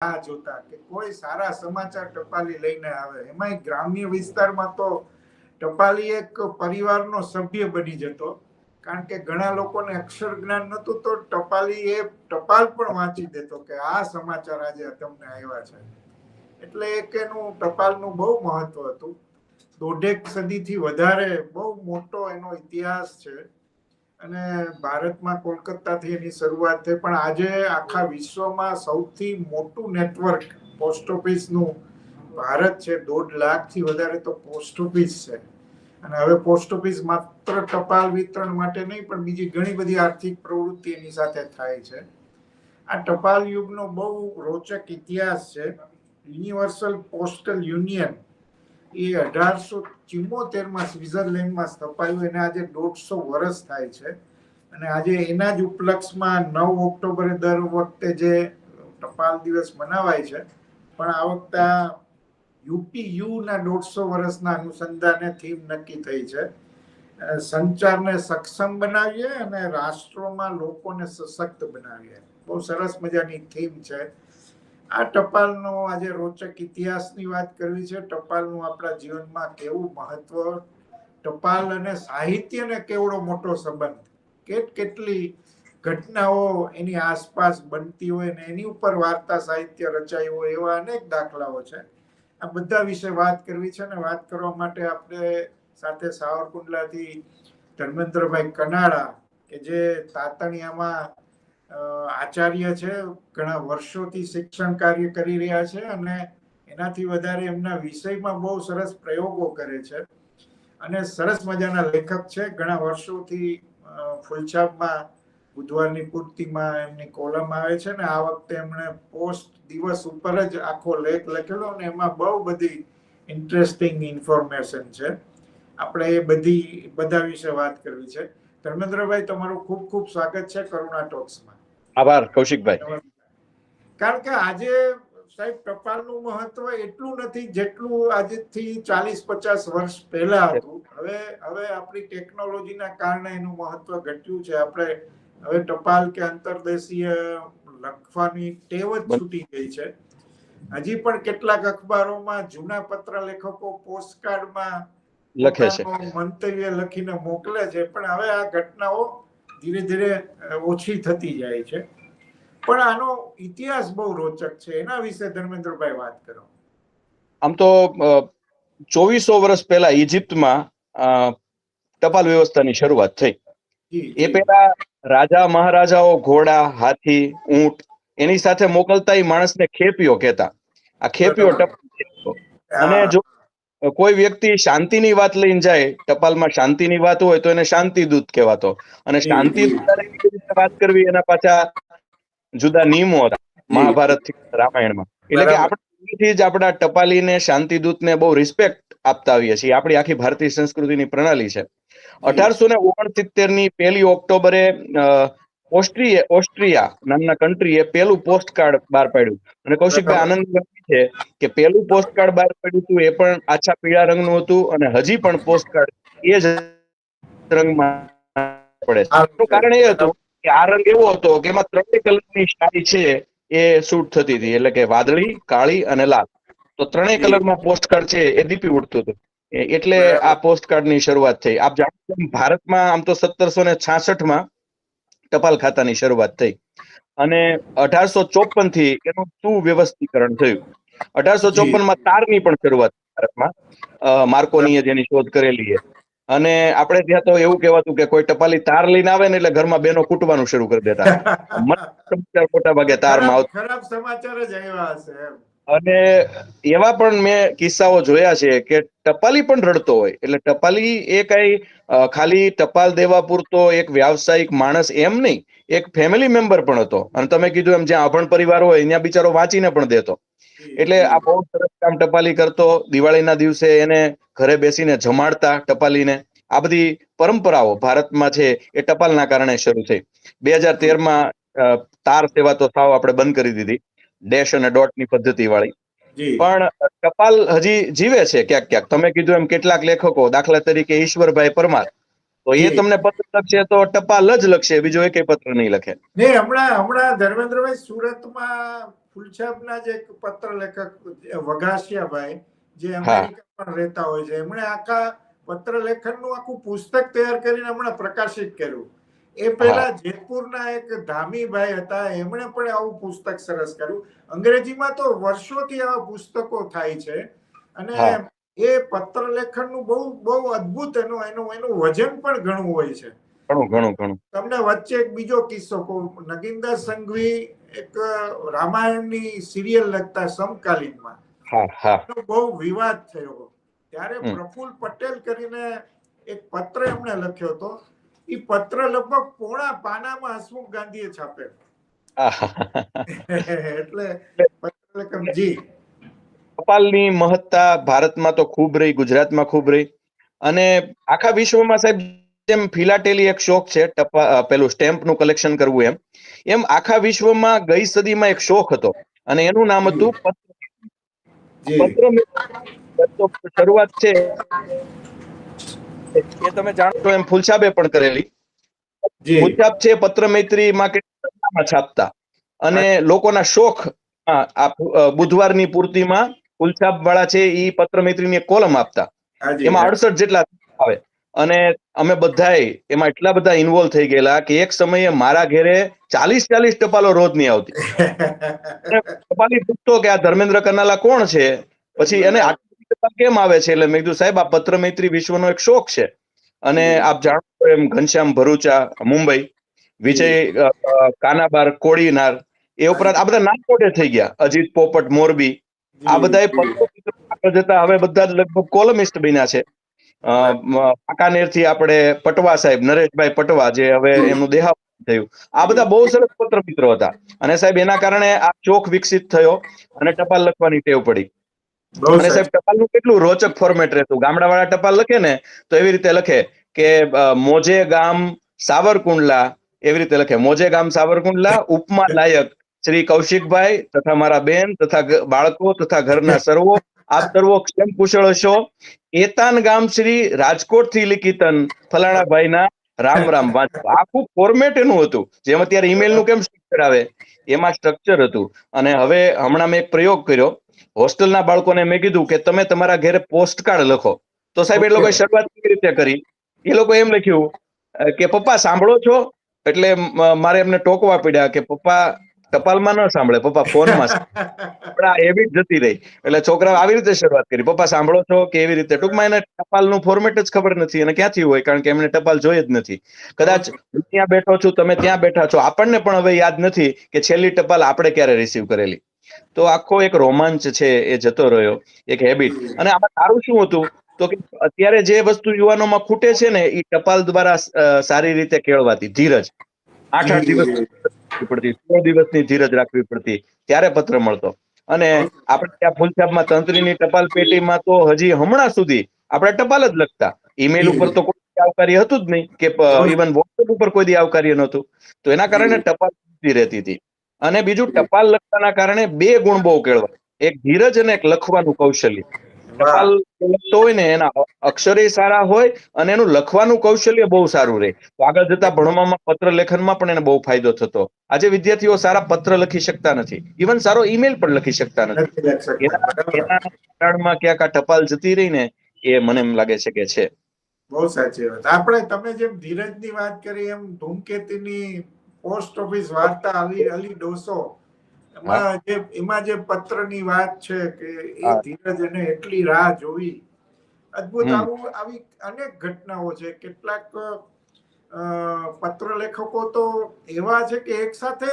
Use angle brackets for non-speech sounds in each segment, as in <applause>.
રાહ જોતા કે કોઈ સારા સમાચાર ટપાલી લઈને આવે. એમાંય ગ્રામ્ય વિસ્તારમાં તો ટપાલી એક પરિવારનો સભ્ય બની જતો. કારણ કે ઘણા લોકોને અક્ષર જ્ઞાન નહોતું તો ટપાલી એ ટપાલ પણ વાંચી દેતો કે આ સમાચાર આજે તમને આવ્યા છે. એટલે એક એનું ટપાલનું બહુ મહત્વ હતું. દોઢેક સદીથી વધારે બહુ મોટો એનો ઇતિહાસ છે. અને ભારતમાં કોલકાતાથી એની શરૂઆત થઈ. પણ આજે આખા વિશ્વમાં સૌથી મોટું નેટવર્ક પોસ્ટ ઓફિસનું ભારત છે. દોઢ લાખથી વધારે તો પોસ્ટ ઓફિસ છે. અને હવે પોસ્ટ ઓફિસ માત્ર ટપાલ વિતરણ માટે નહીં, પણ બીજી ઘણી બધી આર્થિક પ્રવૃત્તિ એની સાથે થાય છે. આ ટપાલ યુગનો બહુ રોચક ઇતિહાસ છે. યુનિવર્સલ પોસ્ટલ યુનિયન એ અઢારસો ચુમ્મોતેરમાં સ્વિટરલેન્ડમાં સ્થપાયું એને આજે દોઢસો વર્ષ થાય છે. અને આજે એના જ ઉપલક્ષમાં નવ ઓક્ટોબરે દર વખતે જે ટપાલ દિવસ મનાવાય છે. પણ આ વખતે યુપી યુના દોઢસો વર્ષના અનુસંધાને થીમ નક્કી થઈ છે. સંચારને સક્ષમ બનાવીએ અને રાષ્ટ્રોમાં લોકોને સશક્ત બનાવીએ. બહુ સરસ મજાની થીમ છે. આ ટપાલનો આજે રોચક ઇતિહાસની વાત કરવી છે. ટપાલનું આપણા જીવનમાં કેવું મહત્વ, ટપાલ અને સાહિત્યને કેવડો મોટો સંબંધ? કેટ કેટલી ઘટનાઓ એની આસપાસ બનતી હોય ને એની ઉપર વાર્તા, સાહિત્ય રચાયું હોય એવા અનેક દાખલાઓ છે. આ બધા વિશે વાત કરવી છે ને વાત કરવા માટે આપણે સાથે સાવરકુંડલાથી ધર્મેન્દ્રભાઈ કનાળા, કે જે તાતણિયામાં આચાર્ય છે, ઘણા વર્ષોથી શિક્ષણ કાર્ય કરી રહ્યા છે અને એનાથી વધારે એમના વિષયમાં બહુ સરસ પ્રયોગો કરે છે. અને સરસ મજાના લેખક છે, ઘણા વર્ષોથી ફૂલછાપમાં, બુધવારની પૂર્તિમાં એમની કોલમ આવે છે ને આ વખતે એમણે પોસ્ટ દિવસ ઉપર જ આખો લેખ લખેલો અને એમાં બહુ બધી ઇન્ટરેસ્ટિંગ ઇન્ફોર્મેશન છે. આપણે એ બધી, બધા વિશે વાત કરવી છે. ધર્મેન્દ્રભાઈ, તમારું ખૂબ ખૂબ સ્વાગત છે કરુણા ટોક્સમાં. આભાર કૌશિકભાઈ કારણ કે આજે સાહેબ ટપાલનું મહત્વ એટલું નથી જેટલું આજથી ચાલીસ પચાસ વર્ષ પહેલા હતું. હવે હવે આપણી ટેકનોલોજીના કારણે એનું મહત્વ ઘટ્યું છે. આપણે હવે ટપાલ કે અંતરદેશીય લખવાની ટેવ જ છૂટી ગઈ છે. હજી પણ કેટલાક અખબારોમાં જૂના પત્ર લેખકો પોસ્ટકાર્ડમાં લખે છે. મંતવ્ય લખીને મોકલે છે. પણ હવે આ ઘટનાઓ ધીરે ધીરે ઓછી થતી જાય છે. પણ આનો ઇતિહાસ બહુ રોચક છે. એના વિશે ધર્મેન્દ્રભાઈ વાત કરો. આમ તો ચોવીસો વર્ષ પહેલા ઇજિપ્તમાં ટપાલ વ્યવસ્થાની શરૂઆત થઈ. એ. પહેલા રાજા મહારાજાઓ ઘોડા હાથી ઊંટ એની સાથે મોકલતા એ માણસને ખેપિયો કહેતા. આ ખેપિયો અને જો કોઈ વ્યક્તિ શાંતિની વાત લઈને જાય ટપાલમાં શાંતિની વાત હોય તો એને શાંતિ દૂત કહેવાતો. અને શાંતિ વાત કરવી એના પાછા જુદા નિયમો હતા મહાભારતથી રામાયણમાં. એટલે કે. આપણે જ આપણા ટપાલીને ને બહુ રિસ્પેક્ટ આપતા આવીએ છીએ. આપણી આખી ભારતીય સંસ્કૃતિની પ્રણાલી છે. અઢારસો ને ઓગણસિત્તેરની પહેલી ઓક્ટોબરે ઓસ્ટ્રીએ ઓસ્ટ્રિયા નામના કન્ટ્રીએ પહેલું પોસ્ટ કાર્ડ બહાર પાડ્યું. અને કૌશિકભાઈ આનંદ છે કે પહેલું પોસ્ટ કાર્ડ બહાર પાડ્યું હતું એ પણ આછા પીળા રંગનું હતું અને હજી પણ પોસ્ટ કાર્ડ એ જ રંગમાં પડે છે. કારણ એ હતું કે આ રંગ એવો હતો કે એમાં ત્રણેય કલરની શાહી છે એ શૂટ થતી હતી. એટલે કે વાદળી કાળી અને લાલ. તો ત્રણેય. કલરમાં પોસ્ટ કાર્ડ છે એ દીપી ઉડતું હતું. એટલે આ પોસ્ટ કાર્ડની શરૂઆત થઈ. આપ જાણો ભારતમાં આમ તો સત્તરસો ને છાસઠમાં ટપાલ ખાતાની શરૂઆત થઈ. અને અઢારસો ચોપનથી એનું સુવ્યવસ્થીકરણ થયું. અઢારસો ચોપનમાં તારની પણ શરૂઆત ભારતમાં. માર્કોનીએ જેની શોધ કરેલી છે. અને આપણે ત્યાં તો એવું કહેવાતું કે કોઈ ટપાલી તાર લઈને આવે ને એટલે ઘરમાં બેનો કૂટવાનું શરૂ કરી દેતા. <laughs> મોટા ભાગે તારમાં આવતા. ખરાબ સમાચાર જ આવ્યા એમ. અને એવા પણ મેં કિસ્સાઓ જોયા છે કે ટપાલી પણ રડતો હોય. એટલે ટપાલી એ કઈ ખાલી ટપાલ દેવા પૂરતો એક વ્યાવસાયિક માણસ એમ નહીં, એક ફેમિલી મેમ્બર પણ હતો. અને તમે કીધું એમ જ્યાં અભણ પરિવાર હોય, ત્યાં બિચારો વાંચીને પણ દેતો. એટલે આ બહુ સરસ કામ ટપાલી કરતો. દિવાળીના દિવસે એને ઘરે બેસીને જમાડતા ટપાલીને. આ બધી પરંપરાઓ ભારતમાં છે એ ટપાલના કારણે શરૂ થઈ. બે હજાર તેરમાં તાર સેવા તો સાવ આપણે બંધ કરી દીધી. ડેશ અને ડોટની પદ્ધતિ વાળી પણ ટપાલ હજી જીવે છે ક્યાંક ક્યાંક. તમે કીધું એમ કેટલાક લેખકો દાખલા તરીકે ઈશ્વરભાઈ પરમાર. તો એ તમને પત્ર લખશે તો ટપાલ જ લખશે બીજો એક પત્ર નહીં લખે. નહીં હમણાં હમણાં ધર્મેન્દ્રભાઈ સુરતમાં ફુલછાપના જે પત્ર લેખક વઘાસિયાભાઈ જે હા. અમેરિકા પણ રહેતા હોય છે એમણે આખા પત્ર લેખનનું આખું પુસ્તક તૈયાર કરીને હમણાં પ્રકાશિત કર્યું. એ પહેલા જેતપુરના એક ધામીભાઈ હતા એમણે પણ આવું પુસ્તક સરસ કર્યું. અંગ્રેજીમાં તો વર્ષોથી આવા પુસ્તકો થાય છે અને એ પત્ર લેખનનું બહુ બહુ અદ્ભુત એનું એનું એનું વજન પણ ઘણું હોય છે. ઘણું ઘણું ઘણું. તમને વચ્ચે એક બીજો કિસ્સો કહું. નગીનદાસ સંઘવી એક રામાયણની સિરિયલ લખતા સમકાલીનમાં. બહુ વિવાદ થયો. ત્યારે પ્રફુલ પટેલ કરીને એક પત્ર એમણે લખ્યો હતો. એ પત્ર લગભગ પોણા પાનામાં હસમુખ ગાંધીએ છાપેલો. એટલે પત્ર જી. ટપાલની મહત્તા ભારતમાં તો ખૂબ રહી ગુજરાતમાં ખૂબ રહી. અને આખા વિશ્વમાં સાહેબ જેમ ફિલાટેલી એક શોખ છે ટપા પેલું સ્ટેમ્પનું કલેક્શન કરવું એમ એમ આખા વિશ્વમાં ગઈ સદીમાં એક શોખ હતો. અને એનું નામ હતું પત્ર. પત્ર શરૂઆત છે. એ તમે જાણો એમ ફૂલછાપે પણ કરેલી. ફૂલછાપ છે પત્ર મૈત્રીમાં કેટલા છાપતા. અને લોકોના શોખ આ બુધવારની પૂર્તિમાં ફૂલછાપ વાળા છે એ પત્ર મૈત્રીની કોલમ આપતા. એમાં અડસઠ જેટલા આવે. અને અમે બધાય એમાં એટલા બધા ઇન્વોલ્વ થઈ ગયેલા કે એક સમયે મારા ઘેરે ચાલીસ ચાલીસ ટપાલો રોજ રોજની આવતી. <laughs> ટપાલી પૂછતો કે આ ધર્મેન્દ્ર કનાલા કોણ છે? પછી એને આટલી કેમ આવે છે? એટલે મેં કીધું સાહેબ આ પત્ર મૈત્રી વિશ્વનો એક શોખ છે. અને આપ જાણો એમ ઘનશ્યામ ભરૂચા મુંબઈ વિજય કાનાબાર કોડીનાર એ ઉપરાંત આ બધા નામ મોટે થઈ ગયા. અજીત પોપટ મોરબી આ બધા જતા હવે બધા જ લગભગ કોલમિસ્ટ બન્યા છે. અ, થી આપણે પટવા સાહેબ નરેશભાઈ પટવા જે હવે એમનું દેહા થયું. આ બધા બહુ સરસ પત્ર મિત્રો હતા. અને સાહેબ એના કારણે આ ચોક વિકસિત થયો અને ટપાલ લખવાની ટેવ પડી. અને સાહેબ ટપાલનું કેટલું રોચક ફોર્મેટ રહેતું ગામડાવાળા ટપાલ લખે ને તો એવી રીતે લખે કે મોજે ગામ સાવરકુંડલા એવી રીતે લખે. મોજે ગામ સાવરકુંડલા ઉપમા લાયક શ્રી કૌશિકભાઈ તથા મારા બેન તથા બાળકો તથા ઘરના સર્વો આપ સર્વો ક્ષેમ કુશળ હશો. એતાન ગામ શ્રી રાજકોટથી લિખિતન ફલાણા ભાઈના રામ રામ વાંચો. આખું ફોર્મેટ એનું હતું. જેમ અત્યારે ઈમેલનું કેમ સ્ટ્રક્ચર આવે? એમાં સ્ટ્રક્ચર હતું. અને હવે હમણાં મેં એક પ્રયોગ કર્યો. હોસ્ટેલના બાળકોને મેં કીધું કે તમે તમારા ઘરે પોસ્ટ કાર્ડ લખો. તો સાહેબ એ લોકોએ શરૂઆત કેવી રીતે કરી? એ લોકો એમ લખ્યું કે પપ્પા સાંભળો છો? એટલે મારે એમને ટોકવા પડ્યા કે પપ્પા ટપાલમાં ન સાંભળે પપ્પા ફોનમાં પણ આ હેબિટ જતી રહી. એટલે છોકરાઓ આવી રીતે શરૂઆત કરી. પપ્પા સાંભળો છો કે એવી રીતે? ટૂંકમાં એને ટપાલનું ફોર્મેટ જ ખબર નથી. અને ક્યાંથી હોય? કારણ કે એમને ટપાલ જોઈ જ નથી. કદાચ હું ત્યાં બેઠો છું તમે ત્યાં બેઠા છો. આપણને પણ હવે યાદ નથી કે છેલ્લી ટપાલ આપણે ક્યારે રિસીવ કરેલી. તો આખો એક રોમાંચ છે એ જતો રહ્યો એક હેબિટ અને આમાં સારું શું હતું? તો કે અત્યારે જે વસ્તુ યુવાનોમાં ખૂટે છે ને એ ટપાલ દ્વારા સારી રીતે કેળવાતી ધીરજ. આઠ આઠ દિવસ પડતી સો દિવસની ધીરજ રાખવી પડતી ત્યારે પત્ર મળતો. અને આપણે ત્યાં ફૂલછાપમાં તંત્રીની ટપાલ પેટીમાં તો હજી હમણાં સુધી આપણે ટપાલ જ લખતા. ઈમેલ ઉપર તો કોઈ આવકાર્ય હતું જ નહીં કે ઇવન વોટ્સએપ ઉપર કોઈ આવકાર્ય નહોતું. તો એના કારણે ટપાલ રહેતી હતી. અને બીજું ટપાલ લખવાના કારણે બે ગુણ બહુ કેળવાય. એક ધીરજ અને એક લખવાનું કૌશલ્ય. ટપાલ લખતો હોય ને એના અક્ષરે સારા હોય અને એનું લખવાનું કૌશલ્ય બહુ સારું રહે. તો આગળ જતા ભણવામાં પત્ર લેખનમાં પણ એને બહુ ફાયદો થતો. આજે વિદ્યાર્થીઓ સારા પત્ર લખી શકતા નથી. ઇવન સારો ઈમેલ પણ લખી શકતા નથી. એના કારણમાં ક્યાંક આ ટપાલ જતી રહી ને એ મને એમ લાગે છે કે છે. બહુ સાચી વાત. આપણે તમે જેમ ધીરજની વાત કરી એમ ધૂમકેતુની પોસ્ટ ઓફિસ વાર્તા અલી અલી ડોસો. એમાં જે એમાં જે પત્રની વાત છે કે એ ધીરજ એને એટલી રાહ જોવી. અદ્ભુત. આવું આવી અનેક ઘટનાઓ છે. કેટલાક પત્ર લેખકો તો એવા છે કે એક સાથે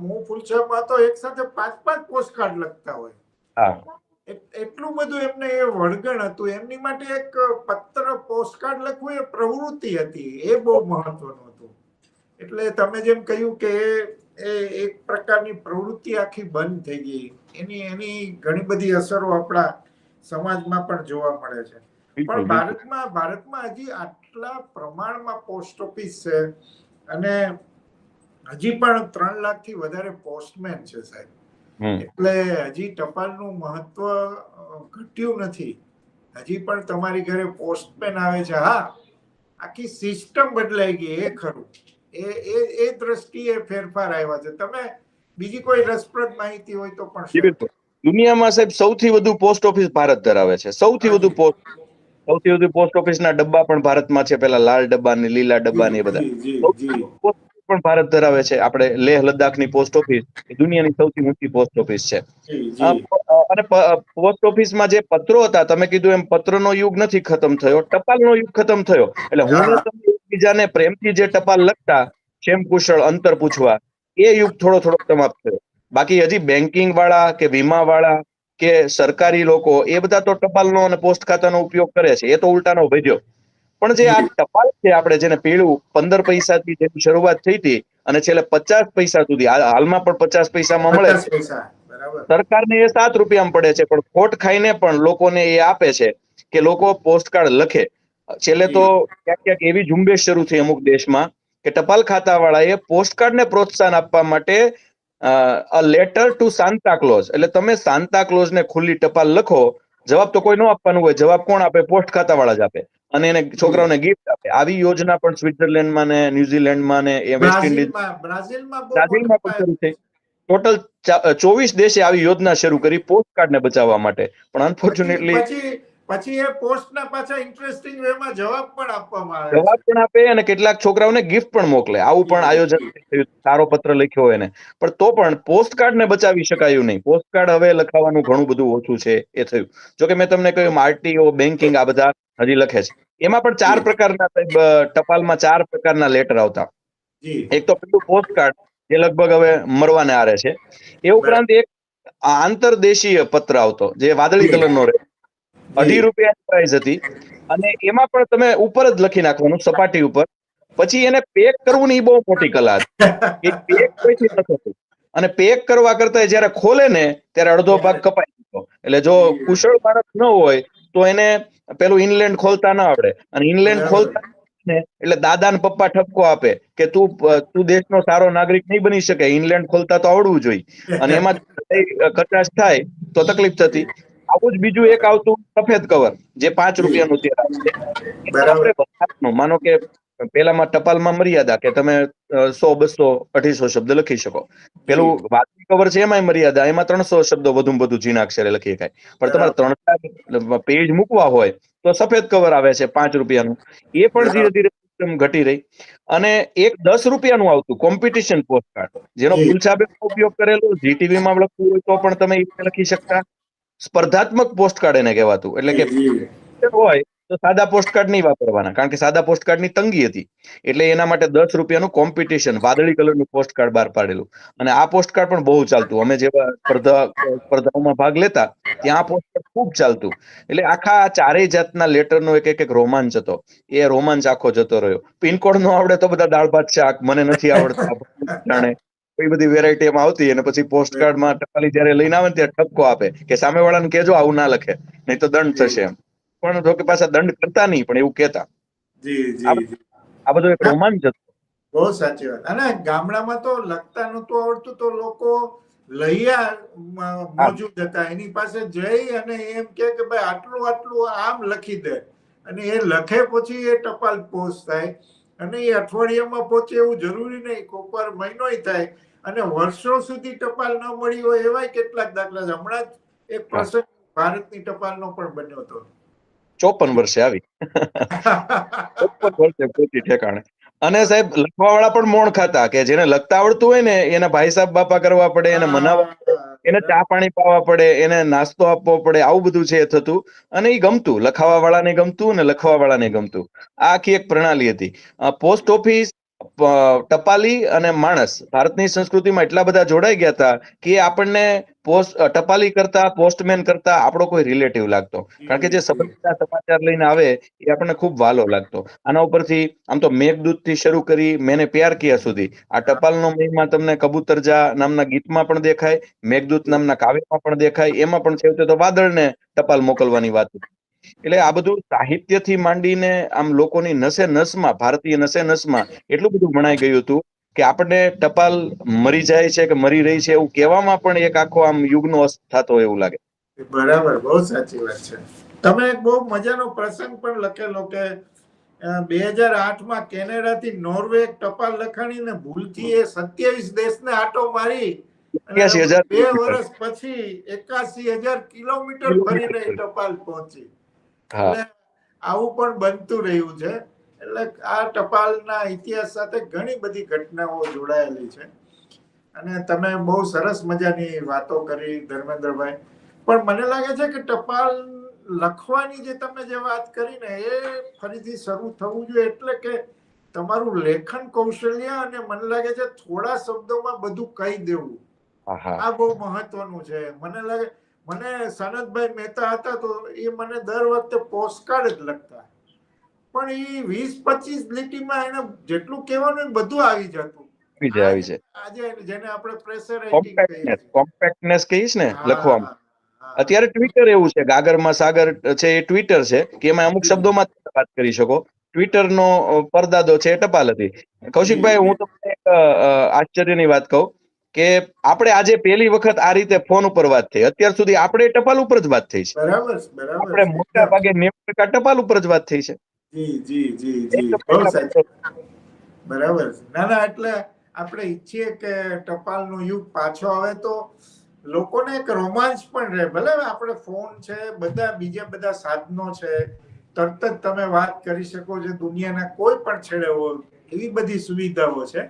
હું ફૂલછાપમાં તો એક સાથે પાંચ પાંચ પોસ્ટ કાર્ડ લખતા હોય. એટલું બધું એમને એ વળગણ હતું. એમની માટે એક પત્ર પોસ્ટકાર્ડ લખવું એ પ્રવૃત્તિ હતી. એ બહુ મહત્વનું હતું એટલે તમે જેમ કહ્યું કે એ- એક પ્રકારની પ્રવૃત્તિ આખી બંધ થઈ ગઈ. એની એની ઘણી બધી અસરો આપણા સમાજમાં પણ જોવા મળે છે. પણ ભારતમાં ભારતમાં હજી આટલા પ્રમાણમાં પોસ્ટ ઓફિસ છે અને હજી પણ ત્રણ લાખથી વધારે પોસ્ટમેન છે સાહેબ. એટલે હજી ટપાલનું મહત્વ ઘટ્યું નથી. હજી પણ તમારી ઘરે પોસ્ટમેન આવે છે. હા આખી સિસ્ટમ બદલાઈ ગઈ એ ખરું. એ એ એ દ્રષ્ટિએ ફેરફાર આવ્યા છે. તમે બીજી કોઈ રસપ્રદ માહિતી હોય તો પણ દુનિયામાં સાહેબ સૌથી વધુ પોસ્ટ ઓફિસ ભારત ધરાવે છે. સૌથી વધુ પોસ્ટ સૌથી વધુ પોસ્ટ ઓફિસના ડબ્બા પણ ભારતમાં છે. પેલા લાલ ડબ્બા ને લીલા ડબ્બા ને બધા. ઓફિસ પણ ભારત ધરાવે છે. આપણે લેહ લદ્દાખની પોસ્ટ ઓફિસ એ દુનિયાની સૌથી ઊંચી પોસ્ટ ઓફિસ છે. અને પોસ્ટ પોસ્ટ ઓફિસમાં જે પત્રો હતા તમે કીધું એમ પત્રનો યુગ નથી ખતમ થયો ટપાલનો યુગ ખતમ થયો. એટલે હું. ને એકબીજાને પ્રેમથી જે ટપાલ લખતા ક્ષેમ કુશળ અંતર પૂછવા એ યુગ થોડો થોડો સમાપ્ત થયો. બાકી હજી બેન્કિંગ વાળા કે વીમા વાળા કે સરકારી લોકો એ બધા તો ટપાલનો અને પોસ્ટ ખાતાનો ઉપયોગ કરે છે. એ તો ઉલટાનો વધ્યો પણ જે આ ટપાલ છે આપણે જેને પીળું પંદર પૈસાથી જેની શરૂઆત થઈ હતી અને છેલ્લે પચાસ પૈસા સુધી હાલમાં પણ પચાસ પૈસામાં મળે છે. સરકારને એ સાત રૂપિયામાં પડે છે પણ ખોટ ખાઈને પણ લોકોને એ આપે છે કે લોકો પોસ્ટકાર્ડ લખે. છેલ્લે તો ક્યાંક ક્યાંક એવી ઝુંબેશ શરૂ થઈ અમુક દેશમાં કે ટપાલ ખાતા વાળાએ પોસ્ટકાર્ડને પ્રોત્સાહન આપવા માટે a letter to Santa Claus. એટલે તમે સાન્તા ક્લોઝને ખુલ્લી ટપાલ લખો જવાબ તો કોઈ ન આપવાનું હોય જવાબ કોણ આપે? પોસ્ટ ખાતા વાળા જ આપે. અને એને છોકરાઓને ગિફ્ટ આપે. આવી યોજના પણ સ્વિટ્ઝરલેન્ડમાં ને ન્યુઝીલેન્ડમાં ને વેસ્ટ ઇન્ડિઝ બ્રાઝિલમાં પણ શરૂ થઈ. ટોટલ ચોવીસ દેશે આવી યોજના શરૂ કરી પોસ્ટકાર્ડને બચાવવા માટે. પણ પછી અનફોર્ચ્યુનેટલી પછી એ પોસ્ટના પાછા ઇન્ટરેસ્ટિંગ વેમાં જવાબ પણ આપવામાં આવે જવાબ પણ આપે અને કેટલાક છોકરાઓને ગિફ્ટ પણ મોકલે. આવું પણ આયોજન સારો પત્ર લખ્યો એને. પણ તો પણ પોસ્ટકાર્ડને બચાવી શકાયું નહીં. પોસ્ટ કાર્ડ હવે લખાવાનું ઘણું બધું ઓછું છે એ થયું. જો કે મેં તમને કહ્યું આરટીઓ બેન્કિંગ આ બધા હજી લખે છે. એમાં પણ ચાર પ્રકારના ટપાલમાં ચાર પ્રકારના લેટર આવતા. એક તો પેલું પોસ્ટકાર્ડ જે લગભગ હવે મરવાને આરે છે. એ ઉપરાંત એક આંતરદેશીય પત્ર આવતો જે વાદળી કલરનો રહે. અઢી રૂપિયાની પ્રાઇસ હતી. અને એમાં પણ તમે ઉપર જ લખી નાખવાનું સપાટી ઉપર. પછી એને પેક કરવું ની બહુ મોટી કલા હતી પેક કોઈથી ન થતું. અને પેક કરવા કરતા જયારે ખોલે ને ત્યારે અડધો ભાગ કપાઈ જતો. એટલે જો કુશળ બાળક ન હોય તો એને પેલું ઇનલેન્ડ ખોલતા ના આવડે. અને ઇનલેન્ડ ખોલતા એટલે દાદા ને પપ્પા ઠપકો આપે કે તું તું દેશનો સારો નાગરિક નહીં બની શકે. ઇનલેન્ડ ખોલતા તો આવડવું જોઈએ. અને એમાં કચાશ થાય તો તકલીફ થતી. આવું જ બીજું એક આવતું સફેદ કવર જે પાંચ રૂપિયાનું તે આવે છે. માનો કે પેલામાં ટપાલમાં મર્યાદા કે તમે સો બસો અઢીસો શબ્દ લખી શકો. પેલું વાતની કવર છે એમાંય મર્યાદા. એમાં ત્રણસો શબ્દો વધુ વધુ ઝીણા અક્ષરે લખી શકાય. પણ તમારે ત્રણ પેજ મૂકવા હોય તો સફેદ કવર આવે છે પાંચ રૂપિયાનું. એ પણ ધીરે ધીરે સિસ્ટમ ઘટી રહી. અને એક દસ રૂપિયાનું આવતું કોમ્પિટિશન પોસ્ટકાર્ડ જેનો જી. ફૂલછાપે ઉપયોગ કરેલો જીટીવીમાં લખવું હોય તો પણ તમે લખી શકતા. સ્પર્ધાત્મક પોસ્ટકાર્ડ એને કહેવાતું. એટલે કે હોય તો સાદા પોસ્ટકાર્ડ નહીં વાપરવાના. કારણ કે સાદા પોસ્ટકાર્ડની તંગી હતી. એટલે એના માટે દસ રૂપિયાનું કોમ્પિટિશન વાદળી કલરનું પોસ્ટકાર્ડ બહાર પાડેલું. અને આ પોસ્ટકાર્ડ પણ બહુ ચાલતું. અમે જેવા સ્પર્ધા સ્પર્ધાઓમાં ભાગ લેતા ત્યાં આ પોસ્ટકાર્ડ ખૂબ ચાલતું. એટલે આખા આ ચારેય જાતના લેટરનો એક એક એક રોમાંચ હતો. એ રોમાંચ આખો જતો રહ્યો. પિનકોડ નો આવડે તો બધા દાળ ભાત શાક. મને નથી આવડતા. જાણે એ બધી વેરાયટી એમાં આવતી અને પછી પોસ્ટકાર્ડમાં ટપાલી જયારે લઈને આવે ને ત્યારે ઠપકો આપે કે સામેવાળાને કેજો આવું ના લખે નહીં તો દંડ થશે એમ. પણ જો કે પાછા દંડ કરતા નહીં પણ એવું કહેતા. આ બધો એક રોમાંચ હતો. બહુ સાચી વાત. અને ગામડામાં તો લખતા નતું આવડતું તો લોકો લૈયા મોજુદ હતા. એની પાસે જઈ અને એમ કે કે ભાઈ આટલું આટલું આમ લખી દે. અને એ લખે પછી એ ટપાલ પોસ્ટ થાય. અને એ અઠવાડિયામાં પહોંચે એવું જરૂરી નહીં. કોપર મહિનો મહિનોય થાય. અને વર્ષો સુધી ટપાલ ન મળી હોય એવાય કેટલાક દાખલા છે. હમણાં જ એક પ્રસંગ ભારતની ટપાલનો પણ બન્યો હતો. ચોપન વર્ષે આવી. <laughs> ચોપન વર્ષે પહોંચી ઠેકાણે. અને સાહેબ લખવા વાળા પણ મોણ ખાતા કે જેને લખતા આવડતું હોય ને એના ભાઈ સાહેબ બાપા કરવા પડે એને મનાવવા એને ચા પાણી પાવા પડે એને નાસ્તો આપવો પડે આવું બધું છે એ થતું. અને એ ગમતું. લખાવા વાળાને ગમતું અને લખવા વાળાને ગમતું. આ આખી એક પ્રણાલી હતી. પોસ્ટ ઓફિસ ટપાલી અને માણસ ભારતની સંસ્કૃતિમાં એટલા બધા જોડાઈ ગયા હતા કે આપણને પોસ્ટ ટપાલી કરતા પોસ્ટમેન કરતા આપણો કોઈ રિલેટિવ લાગતો. કારણ કે જે સંબંધના સમાચાર લઈને આવે એ આપણને ખૂબ વાલો લાગતો. આના ઉપરથી આમ તો મેઘદૂતથી શરૂ કરી મેને પ્યાર કિયા સુધી. આ ટપાલનો મહિમા તમને કબૂતરજા નામના ગીતમાં પણ દેખાય મેઘદૂત નામના કાવ્યમાં પણ દેખાય એમાં પણ છેવટે તો વાદળને ટપાલ મોકલવાની વાત. હતી. એટલે આ બધું સાહિત્યથી માંડીને આમ લોકોની નસે નસમાં ભારતીય નસે નસમાં એટલું બધું ભણાઈ ગયું હતું કે આપણને ટપાલ મરી જાય છે કે મરી રહી છે એવું કહેવામાં પણ એક આખો આમ યુગનો અસ્ત થતો હોય એવું લાગે. બરાબર બહુ સાચી વાત છે. તમે એક બહુ મજાનો પ્રસંગ પણ લખેલો કે બે હજાર આઠમાં કેનેડાથી નોર્વે ટપાલ લખાણીને ભૂલથી એ સત્યાવીસ દેશને આટો મારી અને 81,000 બે વર્ષ પછી એકાસી હજાર કિલોમીટર ફરીને ટપાલ પહોંચી. આવું પણ બનતું રહ્યું છે. એટલે આ ટપાલના ઇતિહાસ સાથે ઘણી બધી ઘટનાઓ જોડાયેલી છે. અને તમે બહુ સરસ મજાની વાતો કરી ધર્મેન્દ્રભાઈ. પણ મને લાગે છે કે ટપાલ લખવાની જે તમે જે વાત કરી ને એ ફરીથી શરૂ થવું જોઈએ એટલે કે તમારું લેખન કૌશલ્ય અને મને લાગે છે થોડા શબ્દોમાં બધું કહી દેવું. આ બહુ મહત્વનું છે. મને લાગે મને સનતભાઈ મહેતા હતા તો એ મને દર વખતે પોસ્ટકાર્ડ જ લખતા. પણ એ વીસ પચીસ લીટીમાં એને જેટલું કહેવાનું બધું આવી જતું. આવી જાય આવી જાય. આજે જેને આપણે પ્રેશર રાઇટિંગ કહીએ કોમ્પેક્ટનેસ કહીશ ને લખવામાં. અત્યારે ટ્વિટર એવું છે ગાગરમાં સાગર છે એ ટ્વિટર છે કે એમાં અમુક શબ્દોમાં વાત કરી શકો. ટ્વિટર નો પરદાદો છે ટપાલ હતી. કૌશિકભાઈ હું તમને એક આશ્ચર્યની વાત કહું. કે આપણે આજે પહેલી વખત આ રીતે ફોન ઉપર વાત થઈ. અત્યાર સુધી આપણે ટપાલ ઉપર જ વાત થઈ છે. બરાબર બરાબર આપણે મોટા ભાગે નેવું ટકા ટપાલ ઉપર જ વાત થઈ છે. જી જી જી જી. ટપાલ બહુ સાચું. બરાબર ના ના એટલે આપણે ઈચ્છીએ કે ટપાલનો યુગ પાછો આવે તો લોકોને એક રોમાંચ પણ રહે. ભલે આપણે ફોન છે બધા બીજા બધા સાધનો છે તરત જ તમે વાત કરી શકો છો દુનિયાના કોઈ પણ છેડે હોય એવી બધી સુવિધાઓ છે.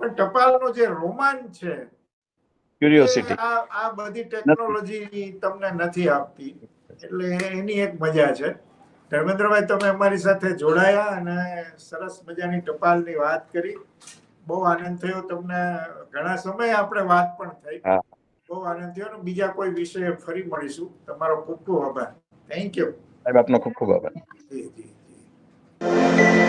પણ ટપાલનો જે રોમાંચ છે ક્યુરિયોસિટી આ આ બધી ટેકનોલોજી તમને નથી આપતી. એટલે એની એક મજા છે. ધર્મેન્દ્રભાઈ તમે અમારી સાથે જોડાયા અને સરસ મજાની ટપાલની વાત કરી. બહુ આનંદ થયો તમને. ઘણા સમય આપણે વાત પણ થઈ. બહુ આનંદ થયો. બીજા કોઈ વિષય ફરી મળીશું. તમારો ખૂબ ખૂબ આભાર. થેન્ક યુ સાહેબ આપનો ખૂબ ખૂબ આભાર. જી જી જી.